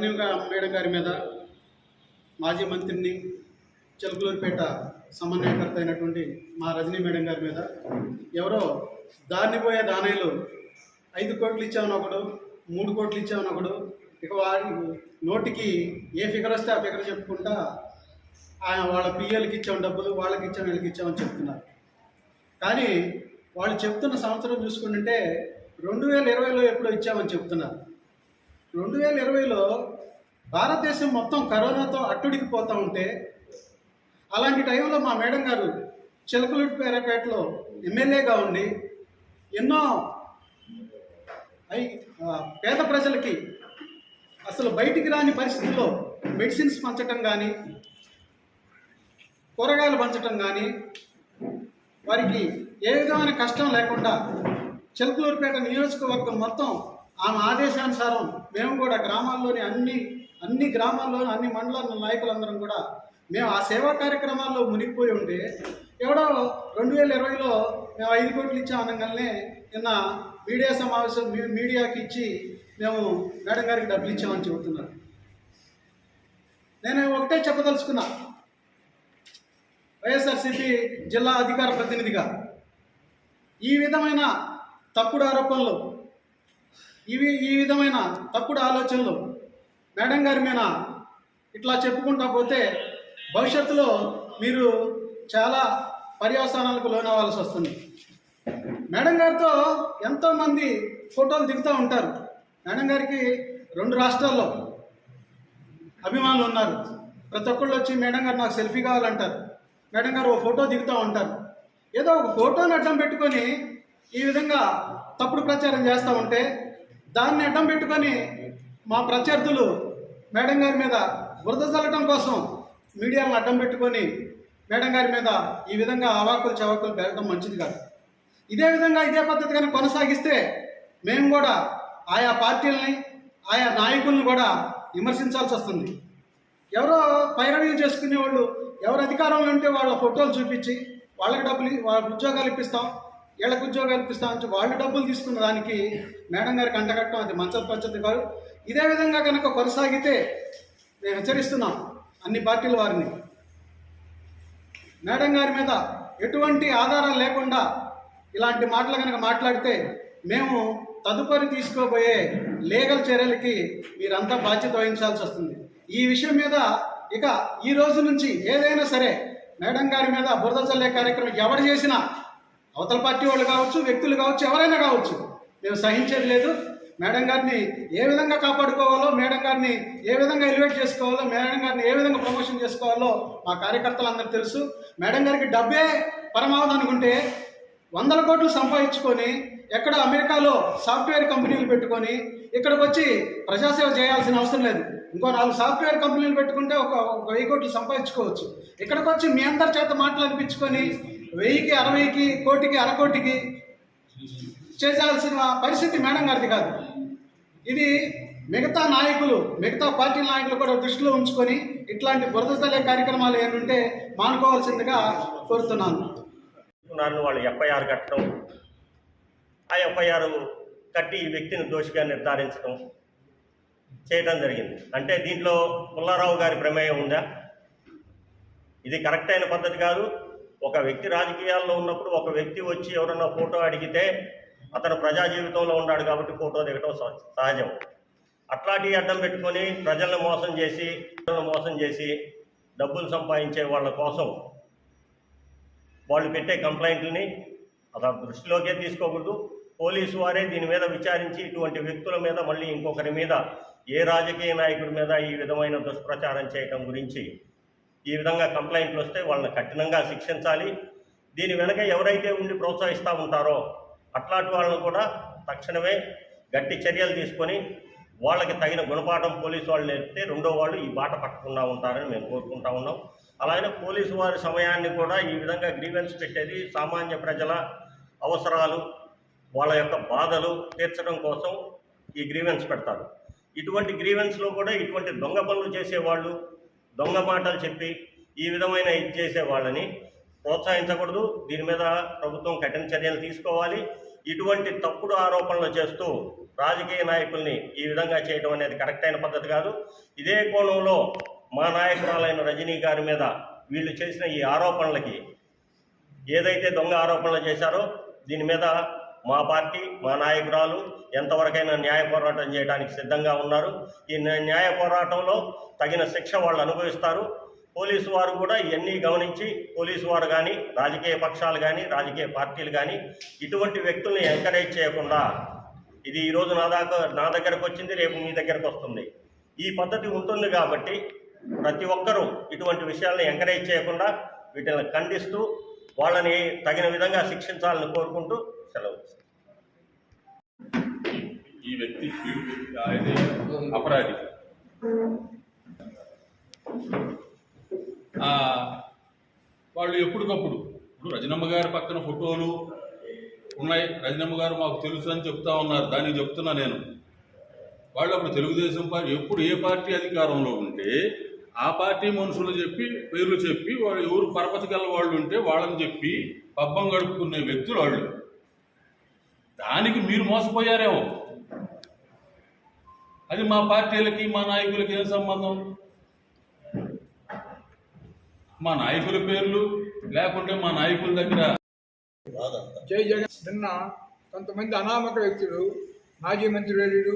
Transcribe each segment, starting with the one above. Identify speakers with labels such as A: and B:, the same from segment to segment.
A: Anil madam గారి మీద మాజీ మంత్రిని చిలకలూరిపేట సమన్వయకర్త అయినటువంటి మా రజనీ మేడం గారి మీద ఎవరో దాన్ని పోయే దానయ్యలు ఐదు కోట్లు ఇచ్చామని ఒకడు మూడు కోట్లు ఇచ్చామని ఒకడు ఇక వారి నోటికి ఏ ఫిగర్ వస్తే ఆ ఫిగర్ చెప్పుకుంటా ఆయన వాళ్ళ పిఎల్కి ఇచ్చాం డబ్బులు వాళ్ళకి ఇచ్చాం వీళ్ళకి ఇచ్చామని చెప్తున్నారు. కానీ వాళ్ళు చెప్తున్న సంవత్సరం చూసుకుంటుంటే రెండు వేల ఇరవైలో ఎప్పుడో ఇచ్చామని చెప్తున్నారు. రెండు వేల ఇరవైలో భారతదేశం మొత్తం కరోనాతో అట్టుడికిపోతూ ఉంటే అలాంటి టైంలో మా మేడం గారు చిలకలూరిపేటలో ఎమ్మెల్యేగా ఉండి ఎన్నో ఐ పేద ప్రజలకి అసలు బయటికి రాని పరిస్థితుల్లో మెడిసిన్స్ పంచటం కానీ కూరగాయలు పంచటం కానీ వారికి ఏ విధమైన కష్టం లేకుండా చిలకలూరుపేట నియోజకవర్గం మొత్తం ఆమె ఆదేశానుసారం మేము కూడా గ్రామాల్లోని అన్ని అన్ని గ్రామాల్లోని అన్ని మండలాల నాయకులందరం కూడా మేము ఆ సేవా కార్యక్రమాల్లో మునిగిపోయి ఉంటే ఎవడో రెండు వేల ఇరవైలో మేము ఐదు కోట్లు ఇచ్చాం అనగానే నిన్న మీడియా సమావేశం మీ- మీడియాకి ఇచ్చి మేము మేడం గారికి డబ్బులు ఇచ్చామని చెబుతున్నారు. నేను ఒకటే చెప్పదలుచుకున్నా. వైఎస్ఆర్సీపీ జిల్లా అధికార ప్రతినిధిగా ఈ విధమైన తప్పుడు ఆరోపణలు ఇవి ఈ విధమైన తప్పుడు ఆలోచనలు మేడం గారి మీద ఇట్లా చెప్పుకుంటా పోతే భవిష్యత్తులో మీరు చాలా పర్యవసానాలకు లోనవ్వాల్సి వస్తుంది. మేడం గారితో ఎంతోమంది ఫోటోలు దిగుతూ ఉంటారు. మేడం గారికి రెండు రాష్ట్రాల్లో అభిమానులు ఉన్నారు. ప్రతి ఒక్కళ్ళు వచ్చి మేడం గారు నాకు సెల్ఫీ కావాలంటారు. మేడం గారు ఓ ఫోటో దిగుతూ ఉంటారు. ఏదో ఒక ఫోటోని అడ్డం పెట్టుకొని ఈ విధంగా తప్పుడు ప్రచారం చేస్తూ ఉంటే దాన్ని అడ్డం పెట్టుకొని మా ప్రత్యర్థులు మేడం గారి మీద బురద చల్లటం కోసం మీడియాను అడ్డం పెట్టుకొని మేడం గారి మీద ఈ విధంగా అవాకులు చవాకులు పెరగడం మంచిది కాదు. ఇదే విధంగా ఇదే పద్ధతి కానీ కొనసాగిస్తే మేము కూడా ఆయా పార్టీలని ఆయా నాయకులను కూడా విమర్శించాల్సి వస్తుంది. ఎవరో పైరవీలు చేసుకునే వాళ్ళు ఎవరు అధికారంలో ఉంటే వాళ్ళ ఫోటోలు చూపించి వాళ్ళకి డబ్బులు వాళ్ళకి ఉద్యోగాలు ఇప్పిస్తాం. వీళ్ళకి ఉద్యోగాలు కల్పిస్తామని వాళ్ళు డబ్బులు తీసుకున్న దానికి మేడం గారికి అంటగట్టడం అది మంచి పద్ధతి కాదు. ఇదే విధంగా కనుక కొనసాగితే మేము హెచ్చరిస్తున్నాం అన్ని పార్టీల వారిని. మేడం గారి మీద ఎటువంటి ఆధారాలు లేకుండా ఇలాంటి మాటలు కనుక మాట్లాడితే మేము తదుపరి తీసుకోబోయే లీగల్ చర్యలకి మీరంతా బాధ్యత వహించాల్సి వస్తుంది. ఈ విషయం మీద ఇక ఈ రోజు నుంచి ఏదైనా సరే మేడం గారి మీద బురద చల్లే కార్యక్రమం ఎవరు చేసినా అవతల పార్టీ వాళ్ళు కావచ్చు వ్యక్తులు కావచ్చు ఎవరైనా కావచ్చు మేము సహించేది లేదు. మేడం గారిని ఏ విధంగా కాపాడుకోవాలో మేడం గారిని ఏ విధంగా ఎలివేట్ చేసుకోవాలో మేడం గారిని ఏ విధంగా ప్రమోషన్ చేసుకోవాలో మా కార్యకర్తలందరూ తెలుసు. మేడం గారికి డబ్బే పరమావధి అనుకుంటే వందల కోట్లు సంపాదించుకొని ఎక్కడ అమెరికాలో సాఫ్ట్వేర్ కంపెనీలు పెట్టుకొని ఇక్కడికి వచ్చి ప్రజాసేవ చేయాల్సిన అవసరం లేదు. ఇంకో నాలుగు సాఫ్ట్వేర్ కంపెనీలు పెట్టుకుంటే ఒక ఒక వెయ్యి కోట్లు సంపాదించుకోవచ్చు. ఇక్కడికి వచ్చి మీ అందరి చేత మాటలు అనిపించుకొని వెయ్యికి అరవైకి కోటికి అరకోటికి చేయాల్సిన పరిస్థితి మేడం గారిది కాదు. ఇది మిగతా నాయకులు మిగతా పార్టీ నాయకులు కూడా దృష్టిలో ఉంచుకొని ఇట్లాంటి బురద కార్యక్రమాలు ఏమంటే మానుకోవాల్సిందిగా కోరుతున్నాను.
B: నన్ను వాళ్ళు ఎఫ్ఐఆర్ కట్టడం ఆ ఎఫ్ఐఆర్ కట్టి ఈ వ్యక్తిని దోషిగా నిర్ధారించడం చేయడం జరిగింది. అంటే దీంట్లో పుల్లారావు గారి ప్రమేయం ఉందా? ఇది కరెక్ట్ అయిన పద్ధతి కాదు. ఒక వ్యక్తి రాజకీయాల్లో ఉన్నప్పుడు ఒక వ్యక్తి వచ్చి ఎవరన్నా ఫోటో అడిగితే అతను ప్రజా జీవితంలో ఉన్నాడు కాబట్టి ఫోటో దిగటం సహజం. అట్లాంటి అడ్డం పెట్టుకొని ప్రజలను మోసం చేసి ప్రజలను మోసం చేసి డబ్బులు సంపాదించే వాళ్ళ కోసం వాళ్ళు పెట్టే కంప్లైంట్లని అలా దృష్టిలోకే తీసుకోకూడదు. పోలీసు వారే దీని మీద విచారించి ఇటువంటి వ్యక్తుల మీద మళ్ళీ ఇంకొకరి మీద ఏ రాజకీయ నాయకుడి మీద ఈ విధమైన దుష్ప్రచారం చేయటం గురించి ఈ విధంగా కంప్లైంట్లు వస్తే వాళ్ళని కఠినంగా శిక్షించాలి. దీని వెనక ఎవరైతే ఉండి ప్రోత్సహిస్తూ ఉంటారో అట్లాంటి వాళ్ళని కూడా తక్షణమే గట్టి చర్యలు తీసుకొని వాళ్ళకి తగిన గుణపాఠం పోలీసు వాళ్ళు నేర్పితే రెండో వాళ్ళు ఈ బాట పట్టకుండా ఉంటారని మేము కోరుకుంటా ఉన్నాం. అలాగే పోలీసు వారి సమయాన్ని కూడా ఈ విధంగా గ్రీవెన్స్ పెట్టేది సామాన్య ప్రజల అవసరాలు వాళ్ళ యొక్క బాధలు తీర్చడం కోసం ఈ గ్రీవెన్స్ పెడతారు. ఇటువంటి గ్రీవెన్స్లో కూడా ఇటువంటి దొంగ పనులు చేసేవాళ్ళు దొంగ మాటలు చెప్పి ఈ విధమైన ఇది చేసే వాళ్ళని ప్రోత్సహించకూడదు. దీని మీద ప్రభుత్వం కఠిన చర్యలు తీసుకోవాలి. ఇటువంటి తప్పుడు ఆరోపణలు చేస్తూ రాజకీయ నాయకుల్ని ఈ విధంగా చేయడం అనేది కరెక్ట్ అయిన పద్ధతి కాదు. ఇదే కోణంలో మా నాయకురాలైన రజనీ గారి మీద వీళ్ళు చేసిన ఈ ఆరోపణలకి ఏదైతే దొంగ ఆరోపణలు చేశారో దీని మీద మా పార్టీ మా నాయకురాలు ఎంతవరకైనా న్యాయ పోరాటం చేయడానికి సిద్ధంగా ఉన్నారు. ఈ న్యాయ పోరాటంలో తగిన శిక్ష వాళ్ళు అనుభవిస్తారు. పోలీసు వారు కూడా ఇవన్నీ గమనించి పోలీసు వారు కానీ రాజకీయ పక్షాలు కానీ రాజకీయ పార్టీలు కానీ ఇటువంటి వ్యక్తుల్ని ఎంకరేజ్ చేయకుండా ఇది ఈరోజు నా దాకా నా దగ్గరకు వచ్చింది రేపు మీ దగ్గరకు వస్తుంది. ఈ పద్ధతి ఉంటుంది కాబట్టి ప్రతి ఒక్కరూ ఇటువంటి విషయాలను ఎంకరేజ్ చేయకుండా వీటిని ఖండిస్తూ వాళ్ళని తగిన విధంగా శిక్షించాలని కోరుకుంటూ సెలవు.
C: ఈ వ్యక్తి అపరాధి. వాళ్ళు ఎప్పటికప్పుడు ఇప్పుడు రజనమ్మ గారి పక్కన ఫోటోలు ఉన్నాయి. రజనమ్మ గారు మాకు తెలుసు అని చెప్తా ఉన్నారు. దానికి చెప్తున్నా నేను. వాళ్ళు అప్పుడు తెలుగుదేశం పార్టీ ఎప్పుడు ఏ పార్టీ అధికారంలో ఉంటే ఆ పార్టీ మనుషులు చెప్పి పేర్లు చెప్పి వాళ్ళు ఎవరు పరపతి గల వాళ్ళు ఉంటే వాళ్ళని చెప్పి పబ్బం గడుపుకునే వ్యక్తులు వాళ్ళు. దానికి మీరు మోసపోయారేమో. అది మా పార్టీలకి మా నాయకులకి ఏం సంబంధం? మా నాయకుల పేర్లు లేకుంటే మా నాయకుల దగ్గర
D: జై జగన్. నిన్న కొంతమంది అనామక వ్యక్తులు మాజీ మంత్రివర్యుడు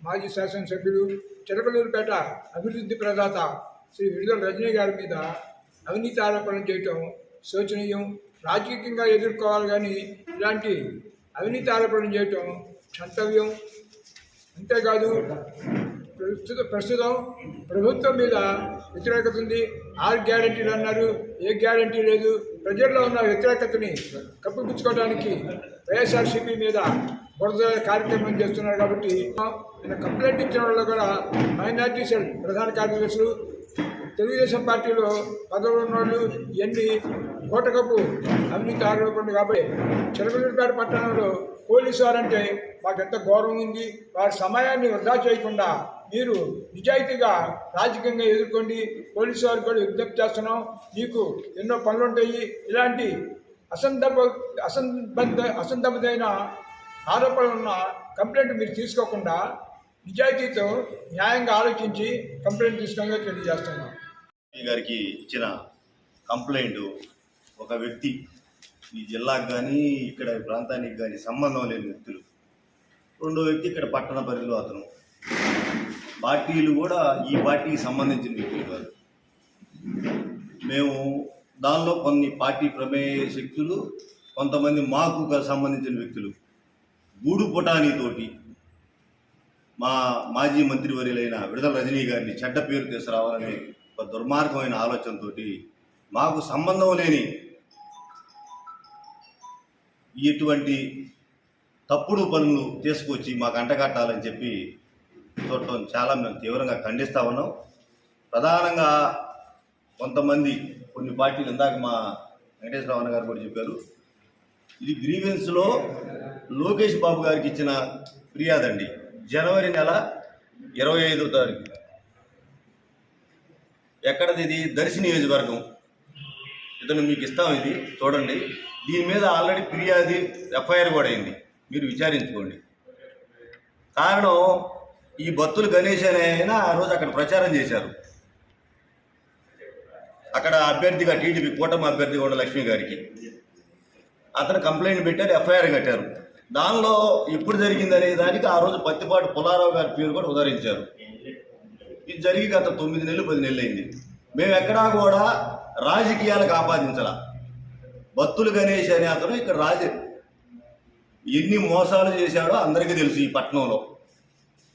D: మాజీ శాసనసభ్యుడు చిరకలూరుపేట అభివృద్ధి ప్రదాత శ్రీ విడుదల రజనీ గారి మీద అవినీతి ఆరోపణలు చేయటం శోచనీయం రాజకీయంగా ఎదుర్కోవాలి కానీ ఇలాంటి అవినీతి ఆరోపణలు చేయటం క్షంతవ్యం. అంతేకాదు ప్రస్తుత ప్రస్తుతం ప్రభుత్వం మీద వ్యతిరేకత ఉంది. ఆరు గ్యారంటీలు అన్నారు. ఏ గ్యారంటీ లేదు. ప్రజల్లో ఉన్న వ్యతిరేకతని కప్పిపుచ్చుకోవడానికి వైఎస్ఆర్సీపీ మీద బురద కార్యక్రమం చేస్తున్నారు కాబట్టి నేను కంప్లైంట్ ఇచ్చిన వాళ్ళు కూడా మైనార్టీ సెల్ ప్రధాన కార్యదర్శులు తెలుగుదేశం పార్టీలో పదవులు ఉన్నవాళ్ళు ఇవన్నీ కోటకపు అవినీతి ఆరోపణలు కాబట్టి చిలకలూరుపేట పట్టణంలో పోలీసు వారంటే మాకెంత గౌరవం ఉంది? వారి సమయాన్ని వృధా చేయకుండా మీరు నిజాయితీగా రాజకీయంగా ఎదుర్కోండి. పోలీసు వారికి కూడా విజ్ఞప్తి చేస్తున్నాం. మీకు ఎన్నో పనులు ఉంటాయి. ఇలాంటి అసందర్భ అసంబద్ధ అసందర్భమైన ఆరోపణలు ఉన్న కంప్లైంట్ మీరు తీసుకోకుండా నిజాయితీతో న్యాయంగా ఆలోచించి కంప్లైంట్ తీసుకోవాలని తెలియజేస్తున్నాం
E: ఈ గారికి ఇచ్చిన కంప్లైంట్ ఒక వ్యక్తి ఈ జిల్లాకు కానీ ఇక్కడ ప్రాంతానికి కానీ సంబంధం లేని వ్యక్తులు. రెండో వ్యక్తి ఇక్కడ పట్టణ పరిధిలో అతను. పార్టీలు కూడా ఈ పార్టీకి సంబంధించిన వ్యక్తులు కాదు. మేము దానిలో కొన్ని పార్టీ ప్రమేయ శక్తులు కొంతమంది మాకు సంబంధించిన వ్యక్తులు. గూడు పుటానీతోటి మా మాజీ మంత్రివర్యులైన విడుదల రజనీ గారిని చెడ్డ పేరు తీసుకురావాలనే ఒక దుర్మార్గమైన ఆలోచనతో మాకు సంబంధం లేని ఇటువంటి తప్పుడు పనులు తీసుకొచ్చి మాకు అంటగట్టాలని చెప్పి చూడటం చాలా మేము తీవ్రంగా ఖండిస్తా ఉన్నాం. ప్రధానంగా కొంతమంది కొన్ని పార్టీలు ఇందాక మా వెంకటేశ్వరరావు గారు కూడా చెప్పారు. ఇది గ్రీవెన్స్లో లోకేష్ బాబు గారికి ఇచ్చిన ఫిర్యాదండి. జనవరి నెల ఇరవై ఐదో తారీఖు. ఎక్కడది ఇది? దర్శి నియోజకవర్గం. ఇతను మీకు ఇస్తాం ఇది చూడండి. దీని మీద ఆల్రెడీ ఫిర్యాదు ఎఫ్ఐఆర్ కూడా అయింది. మీరు విచారించుకోండి. కారణం ఈ బత్తులు గణేష్ అనే ఆయన ఆ రోజు అక్కడ ప్రచారం చేశారు. అక్కడ అభ్యర్థిగా టీడీపీ కూటమి అభ్యర్థిగా ఉన్న లక్ష్మి గారికి. అతను కంప్లైంట్ పెట్టారు ఎఫ్ఐఆర్ కట్టారు. దానిలో ఎప్పుడు జరిగిందనే దానికి ఆ రోజు పత్తిపాటి పుల్లారావు గారి పేరు కూడా ఉదహరించారు ఇది జరిగి గత తొమ్మిది నెలలు పది నెలలు అయింది. మేము ఎక్కడా కూడా రాజకీయాలకు ఆపాదించాల భక్తులు గణేష్ అనే అతను ఇక్కడ రాజ ఎన్ని మోసాలు చేశాడో అందరికీ తెలుసు ఈ పట్టణంలో.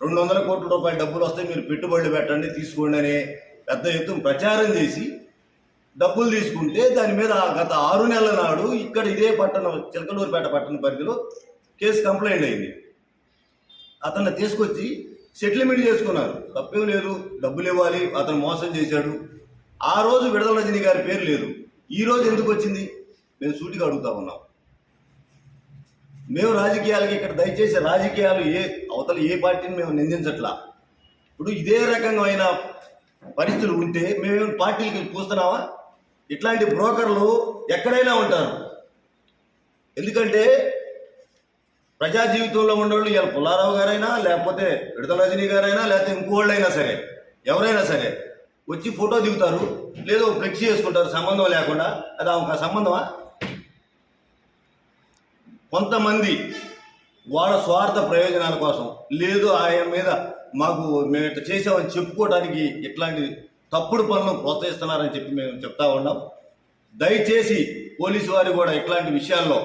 E: రెండు వందల కోట్ల రూపాయల డబ్బులు వస్తే మీరు పెట్టుబడులు పెట్టండి తీసుకోండి అనే పెద్ద ఎత్తున ప్రచారం చేసి డబ్బులు తీసుకుంటే దాని మీద గత ఆరు నెలల నాడు ఇక్కడ ఇదే పట్టణం చిలకలూరుపేట పట్టణ పరిధిలో కేసు కంప్లైంట్ అయింది. అతన్ని తీసుకొచ్చి సెటిల్మెంట్ చేసుకున్నారు. తప్పేం లేదు డబ్బులు ఇవ్వాలి అతను మోసం చేశాడు. ఆ రోజు విడుదల రజనీ గారి పేరు లేదు. ఈ రోజు ఎందుకు వచ్చింది? మేము సూటిగా అడుగుతా ఉన్నాం. మేము రాజకీయాలకి ఇక్కడ దయచేసి రాజకీయాలు ఏ అవతల ఏ పార్టీని మేము నిందించట్లా. ఇప్పుడు ఇదే రకమైన పరిస్థితులు ఉంటే మేమేమి పార్టీలకి పూస్తున్నావా? ఇట్లాంటి బ్రోకర్లు ఎక్కడైనా ఉంటారు. ఎందుకంటే ప్రజా జీవితంలో ఉండేవాళ్ళు ఇలా పుల్లారావు గారైనా లేకపోతే విడతల రజనీ గారైనా లేకపోతే ఇంకోళ్ళైనా సరే ఎవరైనా సరే వచ్చి ఫోటో దిగుతారు లేదో ఫ్లెక్సీ చేసుకుంటారు సంబంధం లేకుండా. అది ఒక సంబంధమా? కొంతమంది వాళ్ళ స్వార్థ ప్రయోజనాల కోసం లేదు ఆయన మీద మాకు మేము ఇట్లా చేసామని చెప్పుకోవడానికి ఇట్లాంటి తప్పుడు పనులను ప్రోత్సహిస్తున్నారని చెప్పి మేము చెప్తా ఉన్నాం. దయచేసి పోలీసు వారు కూడా ఇట్లాంటి విషయాల్లో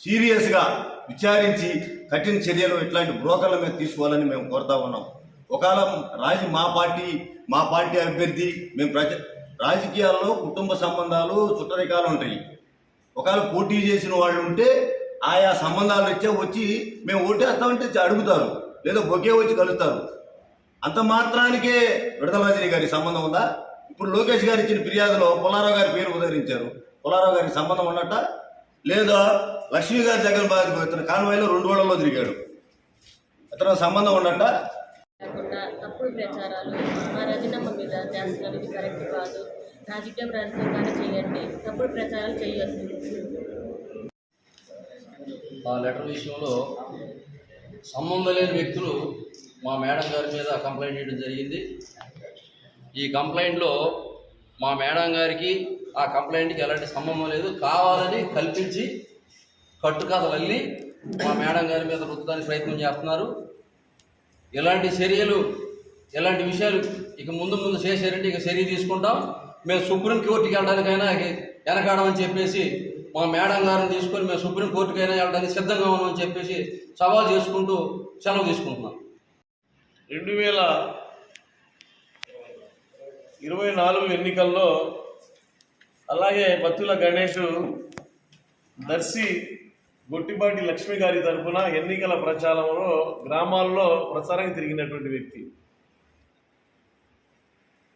E: సీరియస్గా విచారించి కఠిన చర్యలు ఇట్లాంటి బ్రోకర్ల మీద తీసుకోవాలని మేము కోరుతా ఉన్నాం. ఒకవేళ రాజు మా పార్టీ మా పార్టీ అభ్యర్థి మేము ప్రజ రాజకీయాల్లో కుటుంబ సంబంధాలు చుట్టరికాలు ఉంటాయి. ఒకవేళ పోటీ చేసిన వాళ్ళు ఉంటే ఆయా సంబంధాలు ఇచ్చే వచ్చి మేము ఓటేస్తామంటే అడుగుతారు. లేదా బొకే వచ్చి కలుస్తారు. అంత మాత్రానికే విడతలాజిని గారి సంబంధం ఉందా? ఇప్పుడు లోకేష్ గారు ఇచ్చిన ఫిర్యాదులో పుల్లారావు గారి పేరు ఉదహరించారు పుల్లారావు గారికి సంబంధం ఉన్నట్ట? లేదా లక్ష్మీ గారి దగ్గర బాధ ఇతను కాన్వాయ్లో రెండు వేలలో తిరిగాడు. అతను సంబంధం
F: తప్పుడు ప్రచారాలు మా రజనమ్మ మీద చేస్తున్నారు ఇది కరెక్ట్ కాదు రాజకీయం రాజకీయంగానే చేయండి. తప్పుడు ప్రచారాలు చేయొద్దు.
G: ఆ లెటర్ విషయంలో సంబంధం లేని వ్యక్తులు మా మేడం గారి మీద కంప్లైంట్ చేయడం జరిగింది. ఈ కంప్లైంట్లో మా మేడం గారికి ఆ కంప్లైంట్కి ఎలాంటి సంబంధం లేదు. కావాలని కల్పించి కట్టుకథలు అల్లి మా మేడం గారి మీద రుద్దడానికి ప్రయత్నం చేస్తున్నారు. ఇలాంటి చర్యలు ఇలాంటి విషయాలు ఇక ముందు ముందు చేశారంటే ఇక చర్య తీసుకుంటాం. మేము సుప్రీం కోర్టుకి వెళ్ళడానికైనా వెనకాడమని చెప్పేసి మా మేడం గారిని తీసుకొని మేము సుప్రీం కోర్టుకైనా వెళ్ళడానికి సిద్ధంగా ఉన్నామని చెప్పేసి సవాల్ చేసుకుంటూ సెలవు తీసుకుంటున్నాం.
H: రెండు వేల ఇరవై నాలుగు ఎన్నికల్లో అలాగే పత్తుల గణేష్ దర్శి గొట్టిపాటి లక్ష్మి గారి తరఫున ఎన్నికల ప్రచారంలో గ్రామాల్లో ప్రచారానికి తిరిగినటువంటి వ్యక్తి.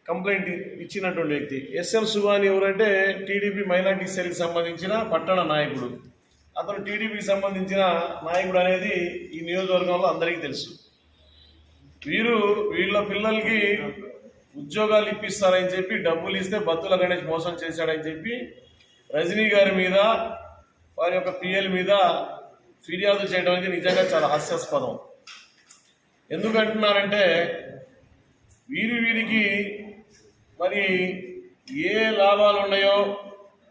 H: కంప్లైంట్ ఇచ్చినటువంటి వ్యక్తి. ఎస్ఎం సుభాని ఎవరంటే టీడీపీ మైనార్టీ సెల్కి సంబంధించిన పట్టణ నాయకుడు. అతను టీడీపీకి సంబంధించిన నాయకుడు అనేది ఈ నియోజకవర్గంలో అందరికీ తెలుసు. వీరు వీళ్ళ పిల్లలకి ఉద్యోగాలు ఇప్పిస్తారని చెప్పి డబ్బులు ఇస్తే బత్తుల గణేష్ మోసం చేశాడని చెప్పి రజనీ గారి మీద వారి యొక్క పిఎల్ మీద ఫిర్యాదు చేయడం అనేది నిజంగా చాలా హాస్యాస్పదం. ఎందుకంటున్నారంటే వీరి వీరికి మరి ఏ లాభాలు ఉన్నాయో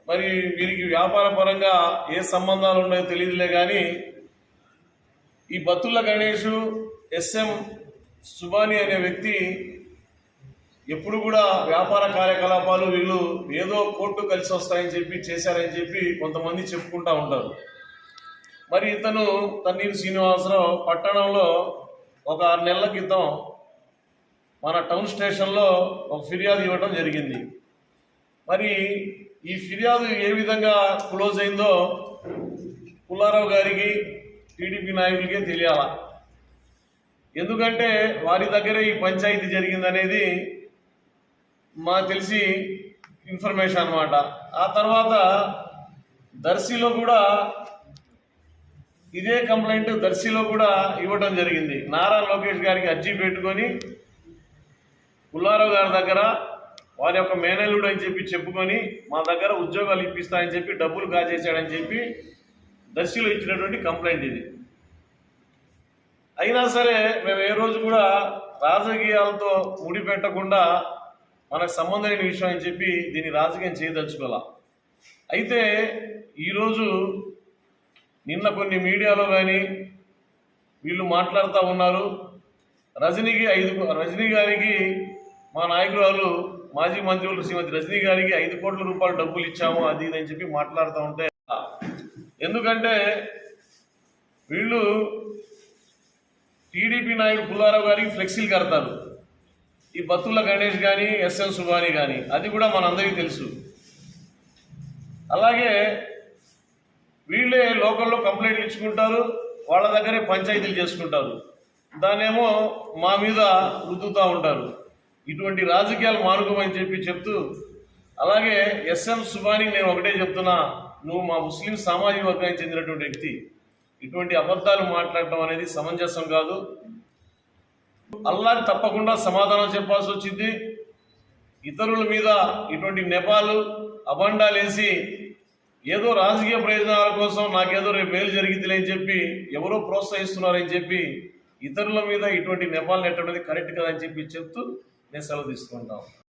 H: మరి వీరికి వ్యాపార పరంగా ఏ సంబంధాలు ఉన్నాయో తెలియదులే కానీ ఈ బత్తుల గణేషు ఎస్ఎం సుబాని అనే వ్యక్తి ఎప్పుడు కూడా వ్యాపార కార్యకలాపాలు వీళ్ళు ఏదో కోర్టు కలిసి వస్తాయని చెప్పి చేశారని చెప్పి కొంతమంది చెప్పుకుంటా ఉంటారు. మరి ఇతను తన్నీరు శ్రీనివాసరావు పట్టణంలో ఒక ఆరు నెలల క్రితం మన టౌన్ స్టేషన్లో ఒక ఫిర్యాదు ఇవ్వడం జరిగింది. మరి ఈ ఫిర్యాదు ఏ విధంగా క్లోజ్ అయిందో పుల్లారావు గారికి టీడీపీ నాయకులకే తెలియాల? ఎందుకంటే వారి దగ్గరే ఈ పంచాయతీ జరిగిందనేది మా తెలిసి ఇన్ఫర్మేషన్ అనమాట ఆ తర్వాత దర్శిలో కూడా ఇదే కంప్లైంట్ దర్శిలో కూడా ఇవ్వడం జరిగింది. నారా లోకేష్ గారికి అర్జీ పెట్టుకొని పుల్లారావు గారి దగ్గర వారి యొక్క మేనల్లుడు అని చెప్పి చెప్పుకొని మా దగ్గర ఉద్యోగాలు ఇప్పిస్తాయని చెప్పి డబ్బులు కాజేశాడని చెప్పి దర్శిలో ఇచ్చినటువంటి కంప్లైంట్ ఇది. అయినా సరే మేము ఏ రోజు కూడా రాజకీయాలతో ముడిపెట్టకుండా మనకు సంబంధం లేని విషయం అని చెప్పి దీన్ని రాజకీయం చేయదలుచుకోవాలా? అయితే ఈరోజు నిన్న కొన్ని మీడియాలో కానీ వీళ్ళు మాట్లాడుతూ ఉన్నారు. రజనీకి ఐదు రజనీ గారికి మా నాయకురాలు మాజీ మంత్రులు శ్రీమతి రజనీ గారికి ఐదు కోట్ల రూపాయలు డబ్బులు ఇచ్చాము అది ఇది అని చెప్పి మాట్లాడుతూ ఉంటే ఎందుకంటే వీళ్ళు టీడీపీ నాయకుడు పుల్లారావు గారికి ఫ్లెక్సీలు కడతారు. ఈ బత్తుల గణేష్ కానీ ఎస్ఎం సుబాని కానీ అది కూడా మనందరికీ తెలుసు. అలాగే వీళ్ళే లోకల్లో కంప్లైంట్లు ఇచ్చుకుంటారు వాళ్ళ దగ్గరే పంచాయతీలు చేసుకుంటారు. దాన్నేమో మా మీద రుద్దుతూ ఉంటారు. ఇటువంటి రాజకీయాలు మానుకోమని చెప్పి చెప్తూ అలాగే ఎస్ఎం సుబానికి నేను ఒకటే చెప్తున్నా నువ్వు మా ముస్లిం సామాజిక వర్గానికి చెందినటువంటి వ్యక్తి. ఇటువంటి అబద్ధాలు మాట్లాడటం అనేది సమంజసం కాదు. అల్లాకి తప్పకుండా సమాధానం చెప్పాల్సి వచ్చింది. ఇతరుల మీద ఇటువంటి నెపాలు అబండాలేసి ఏదో రాజకీయ ప్రయోజనాల కోసం నాకేదో రేపు మేలు జరిగిందిలే అని చెప్పి ఎవరో ప్రోత్సహిస్తున్నారని చెప్పి ఇతరుల మీద ఇటువంటి నెపాలు నెట్టడం కరెక్ట్ కదని చెప్పి చెప్తూ నేను సెలవు తీసుకుంటాను